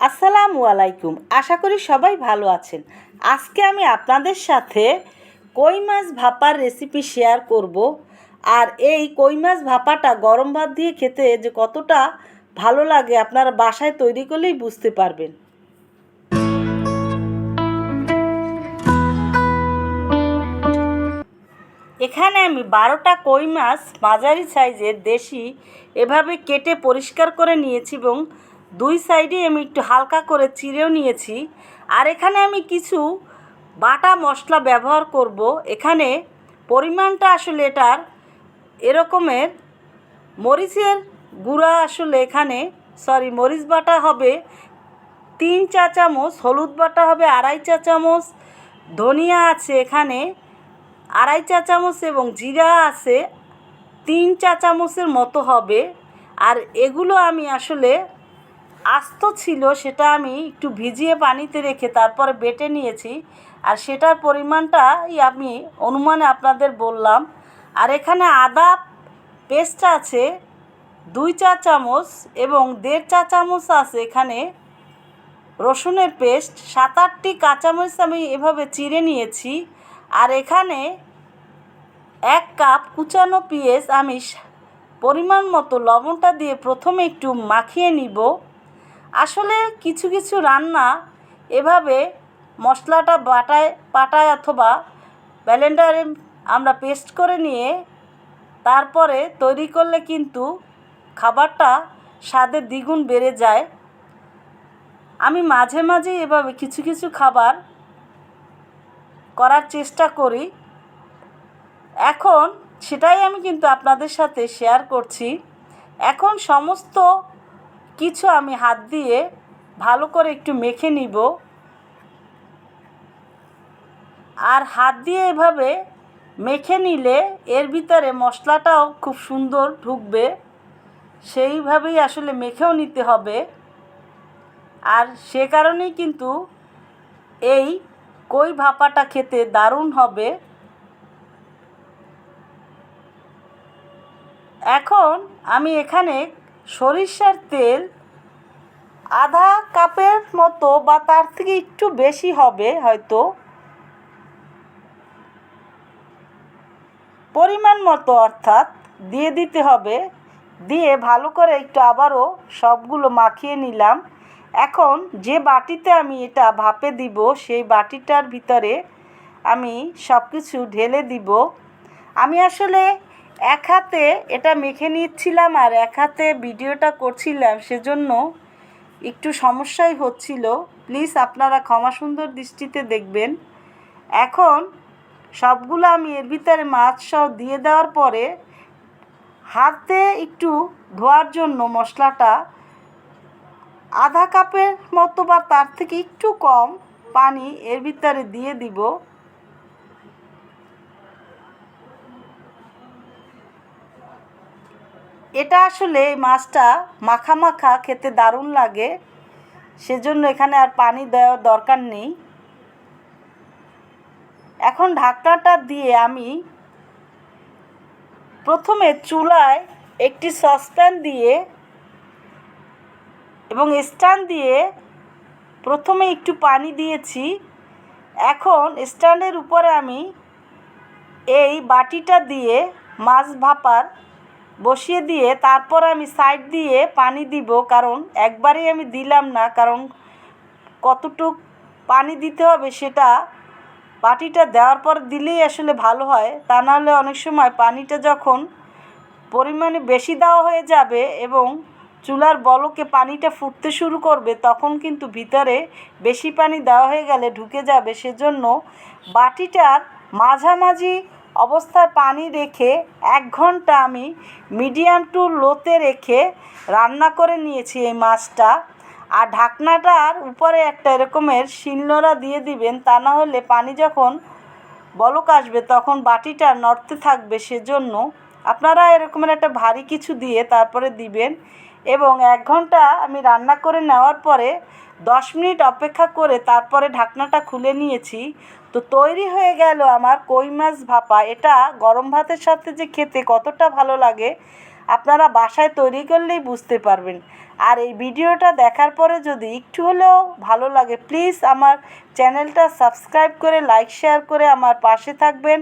আসসালামু আলাইকুম। আশা করি সবাই ভালো আছেন। আজকে আমি আপনাদের সাথে কই মাছ ভাপার রেসিপি শেয়ার করব। আর এই কই মাছ ভাপাটা গরম ভাত দিয়ে খেতে যে কতটা ভালো লাগে আপনারা বাসায় তৈরি করলেই বুঝতে পারবেন। এখানে আমি বারোটা কই মাছ মাঝারি সাইজের দেশি এভাবে কেটে পরিষ্কার করে নিয়েছি এবং দুই সাইডে আমি একটু হালকা করে চিড়েও নিয়েছি, আর এখানে আমি কিছু বাটা মশলা ব্যবহার করব। এখানে পরিমাণটা আসলে এটার এরকমের, মরিচের গুঁড়া আসলে এখানে সরি মরিচ বাটা হবে তিন চা চামচ, হলুদ বাটা হবে আড়াই চা চামচ, ধনিয়া আছে এখানে আড়াই চা চামচ এবং জিরা আছে তিন চা চামচের মতো হবে। আর এগুলো আমি আসলে আস্ত ছিল, সেটা আমি একটু ভিজিয়ে পানিতে রেখে তারপরে বেটে নিয়েছি। আর সেটার পরিমাণটাই আমি অনুমানে আপনাদের বললাম। আর এখানে আদা পেস্ট আছে, দুই চা চামচ এবং দেড় চা চামচ আছে এখানে রসুনের পেস্ট। সাত আটটি কাঁচামরিচ আমি এভাবে চিড়ে নিয়েছি। আর এখানে এক কাপ কুচানো পেঁয়াজ আমি পরিমাণ মতো লবণটা দিয়ে প্রথমে একটু মাখিয়ে নিব। আসলে কিছু কিছু রান্না এভাবে মশলাটা বাটায়, পাটায় অথবা ব্যালেন্ডারে আমরা পেস্ট করে নিয়ে তারপরে তৈরি করলে কিন্তু খাবারটা স্বাদে দ্বিগুণ বেড়ে যায়। আমি মাঝে মাঝে এভাবে কিছু কিছু খাবার করার চেষ্টা করি। এখন সেটাই আমি কিন্তু আপনাদের সাথে শেয়ার করছি। এখন সমস্ত কিছু আমি হাত দিয়ে ভালো করে একটু মেখে নিব। আর হাত দিয়ে এভাবে মেখে নিলে এর ভিতরে মশলাটাও খুব সুন্দর ঢুকবে। সেইভাবেই আসলে মেখেও নিতে হবে। আর সে কারণেই কিন্তু এই কই ভাপাটা খেতে দারুণ হবে। এখন আমি এখানে সরিষার তেল আধা কাপের মতো বা তার থেকে একটু বেশি হবে হয়তো। পরিমাণ মতো অর্থাৎ দিয়ে দিতে হবে। দিয়ে ভালো করে একটু আবারও সবগুলো মাখিয়ে নিলাম। এখন যে বাটিতে আমি এটা ভাপে দিব, সেই বাটিটার ভিতরে আমি সব কিছু ঢেলে দিব। আমি আসলে এক হাতে এটা মেখে নিচ্ছিলাম আর এক হাতে ভিডিওটা করছিলাম, সেজন্য একটু সমস্যাই হচ্ছিল। প্লিজ আপনারা ক্ষমা সুন্দর দৃষ্টিতে দেখবেন। এখন সবগুলো আমি এর ভিতরে মাছ সহ দিয়ে দেওয়ার পরে হাতে একটু ধোয়ার জন্য মশলাটা আধা কাপের মতো বা তার থেকে একটু কম পানি এর ভিতরে দিয়ে দিব। এটা আসলে এই মাছটা মাখা মাখা খেতে দারুণ লাগে। সেজন্য এখানে আর পানি দেওয়ার দরকার নেই। এখন ঢাকনাটা দিয়ে আমি প্রথমে চুলায় একটি সসপ্যান দিয়ে এবং স্ট্যান্ড দিয়ে প্রথমে একটু পানি দিয়েছি। এখন স্ট্যান্ডের উপরে আমি এই বাটিটা দিয়ে মাছ ভাপার বসিয়ে দিয়ে তারপর আমি সাইড দিয়ে পানি দিব, কারণ একবারেই আমি দিলাম না, কারণ কতটুক পানি দিতে হবে সেটা বাটিটা দেওয়ার পর দিলেই আসলে ভালো হয়। তা নাহলে অনেক সময় পানিটা যখন পরিমাণে বেশি দেওয়া হয়ে যাবে এবং চুলার বলকে পানিটা ফুটতে শুরু করবে, তখন কিন্তু ভিতরে বেশি পানি দেওয়া হয়ে গেলে ঢুকে যাবে। সেজন্য বাটিটার মাঝামাঝি অবস্থায় পানি রেখে এক ঘণ্টা আমি মিডিয়াম টু লোতে রেখে রান্না করে নিয়েছি এই মাছটা। আর ঢাকনাটার উপরে একটা এরকমের শিলনোড়া দিয়ে দিবেন, তা না হলে পানি যখন বলক আসবে তখন বাটিটা নড়তে থাকবে সেজন্য। আপনারা এরকমের একটা ভারী কিছু দিয়ে তারপরে দিবেন এবং এক ঘণ্টা আমি রান্না করে নেওয়ার পরে দশ মিনিট অপেক্ষা করে তারপরে ঢাকনাটা খুলে নিয়েছি। তো তৈরি হয়ে গেল আমার কই মাছ ভাপা। এটা গরম ভাতের সাথে যে খেতে কতটা ভালো লাগে, আপনারা বাসায় তৈরি করলেই বুঝতে পারবেন। আর এই ভিডিওটা দেখার পরে যদি একটু হলেও ভালো লাগে প্লিজ আমার চ্যানেলটা সাবস্ক্রাইব করে লাইক শেয়ার করে আমার পাশে থাকবেন।